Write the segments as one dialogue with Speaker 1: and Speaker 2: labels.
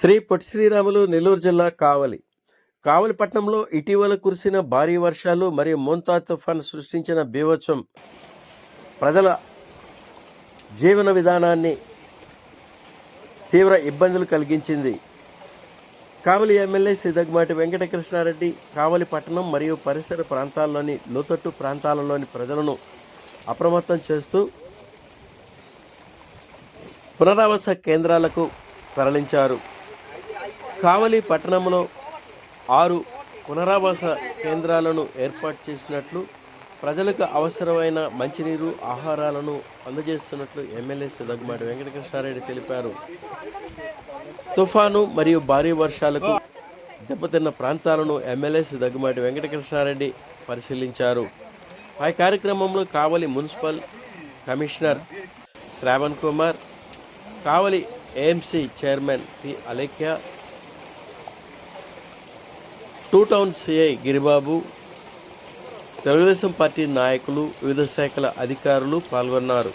Speaker 1: శ్రీ పొట్టి శ్రీరాములు నెల్లూరు జిల్లా కావలి. కావలి పట్టణంలో ఇటీవల కురిసిన భారీ వర్షాలు మరియు మోంతా తుఫాన్ సృష్టించిన బీభత్సం ప్రజల జీవన విధానాన్ని తీవ్ర ఇబ్బందులు కలిగించింది. కావలి ఎమ్మెల్యే సిద్ధగ్మాటి వెంకటకృష్ణారెడ్డి కావలి పట్టణం మరియు పరిసర ప్రాంతాల్లోని లోతట్టు ప్రాంతాలలోని ప్రజలను అప్రమత్తం చేస్తూ పునరావాస కేంద్రాలకు తరలించారు. కావలి పట్టణంలో ఆరు పునరావాస కేంద్రాలను ఏర్పాటు చేసినట్లు ప్రజలకు అవసరమైన మంచినీరు ఆహారాలను అందజేస్తున్నట్లు ఎమ్మెల్యే సుదగ్మాటి వెంకటకృష్ణారెడ్డి తెలిపారు. తుఫాను మరియు భారీ వర్షాలకు దెబ్బతిన్న ప్రాంతాలను ఎమ్మెల్యే దగ్గుమాటి వెంకటకృష్ణారెడ్డి పరిశీలించారు. ఆ కార్యక్రమంలో Kavali municipal commissioner Shravan Kumar Kavali AMC chairman P Alekhya two town CI Giribabu Telugu Desam party నాయకులు వివిధ శాఖల అధికారులు పాల్గొన్నారు.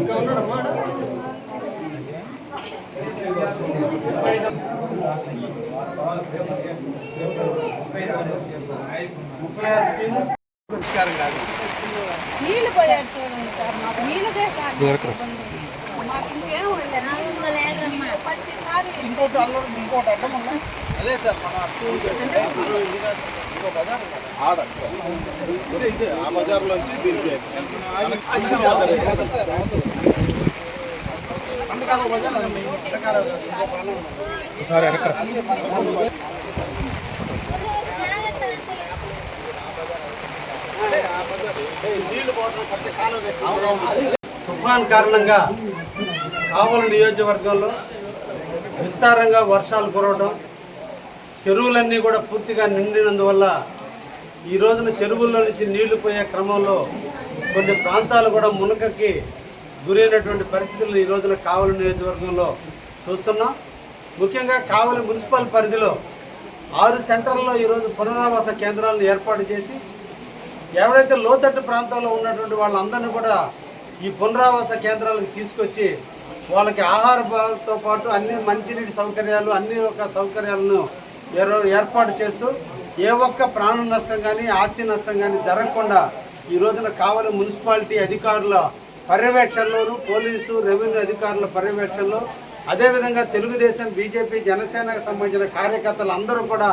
Speaker 2: ఇంకా ఉన్నాడు పోయారు చూడండి సార్ మాకు నీళ్ళదే సార్. మాకు ఇంకేం
Speaker 3: ఇంకోటి ఇంకోటి అడ్డం అదే సార్ మన ఇదే ఆ బజార్లోంచి దీనికి ఒకసారి తుఫాన్ కారణంగా కావలి నియోజకవర్గంలో విస్తారంగా వర్షాలు కురవడం చెరువులన్నీ కూడా పూర్తిగా నిండినందువల్ల ఈ రోజున చెరువుల్లో నుంచి నీళ్ళు పోయే క్రమంలో కొన్ని ప్రాంతాలు కూడా మునకకి గురైనటువంటి పరిస్థితులు ఈ రోజున కావలి నియోజకవర్గంలో చూస్తున్నాం. ముఖ్యంగా కావలి మున్సిపల్ పరిధిలో ఆరు సెంటర్లలో ఈరోజు పునరావాస కేంద్రాలను ఏర్పాటు చేసి ఎవరైతే లోతట్టు ప్రాంతాల్లో ఉన్నటువంటి వాళ్ళందరినీ కూడా ఈ పునరావాస కేంద్రాలకు తీసుకొచ్చి వాళ్ళకి ఆహారంతో పాటు అన్ని మంచినీటి సౌకర్యాలు అన్ని ఒక సౌకర్యాలను ఏరో- ఏర్పాటు చేస్తూ ఏ ఒక్క ప్రాణ నష్టం కానీ ఆస్తి నష్టం కానీ జరగకుండా ఈ రోజున కావలి మున్సిపాలిటీ అధికారుల పర్యవేక్షణలోను పోలీసు రెవెన్యూ అధికారుల పర్యవేక్షణలో అదేవిధంగా తెలుగుదేశం బీజేపీ జనసేనకు సంబంధించిన కార్యకర్తలు అందరూ కూడా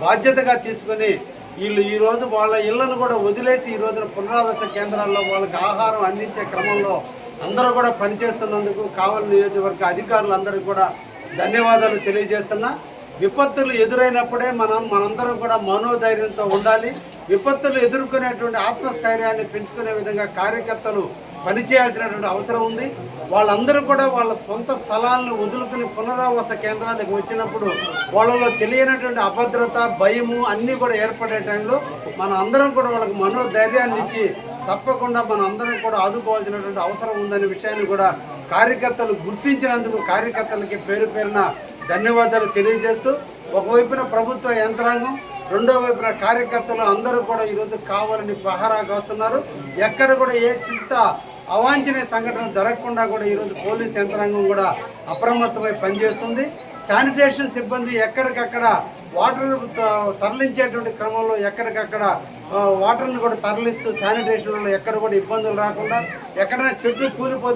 Speaker 3: బాధ్యతగా తీసుకొని వీళ్ళు ఈరోజు వాళ్ళ ఇళ్ళను కూడా వదిలేసి ఈ రోజున పునరావాస కేంద్రాల్లో వాళ్ళకి ఆహారం అందించే క్రమంలో అందరూ కూడా పనిచేస్తున్నందుకు కావలి నియోజకవర్గ అధికారులందరికీ కూడా ధన్యవాదాలు తెలియజేస్తున్నా. విపత్తులు ఎదురైనప్పుడే మనం మనందరం కూడా మనోధైర్యంతో ఉండాలి. విపత్తులు ఎదుర్కొనేటువంటి ఆత్మస్థైర్యాన్ని పెంచుకునే విధంగా కార్యకర్తలు పనిచేయాల్సినటువంటి అవసరం ఉంది. వాళ్ళందరూ కూడా వాళ్ళ సొంత స్థలాలను వదులుకుని పునరావాస కేంద్రానికి వచ్చినప్పుడు వాళ్ళలో తెలియనటువంటి అభద్రత భయము అన్నీ కూడా ఏర్పడే టైంలో మన అందరం కూడా వాళ్ళకి మనోధైర్యాన్ని ఇచ్చి తప్పకుండా మన అందరం కూడా ఆదుకోవాల్సినటువంటి అవసరం ఉందనే విషయాన్ని కూడా కార్యకర్తలు గుర్తించినందుకు కార్యకర్తలకి పేరు పేరున ధన్యవాదాలు తెలియజేస్తూ ఒకవైపున ప్రభుత్వ యంత్రాంగం రెండో వైపున కార్యకర్తలు అందరూ కూడా ఈరోజు కావాలని పహారా కాస్తున్నారు ఎక్కడ కూడా ఏ చింత అవాంఛనీయ సంఘటన జరగకుండా కూడా ఈరోజు పోలీస్ యంత్రాంగం కూడా అప్రమత్తమై పనిచేస్తుంది. శానిటేషన్ సిబ్బంది ఎక్కడికక్కడ వాటర్ తరలించేటువంటి క్రమంలో ఎక్కడికక్కడ వాటర్ని కూడా తరలిస్తూ శానిటేషన్లో ఎక్కడ కూడా ఇబ్బందులు రాకుండా ఎక్కడైనా చెట్లు కూలిపోతే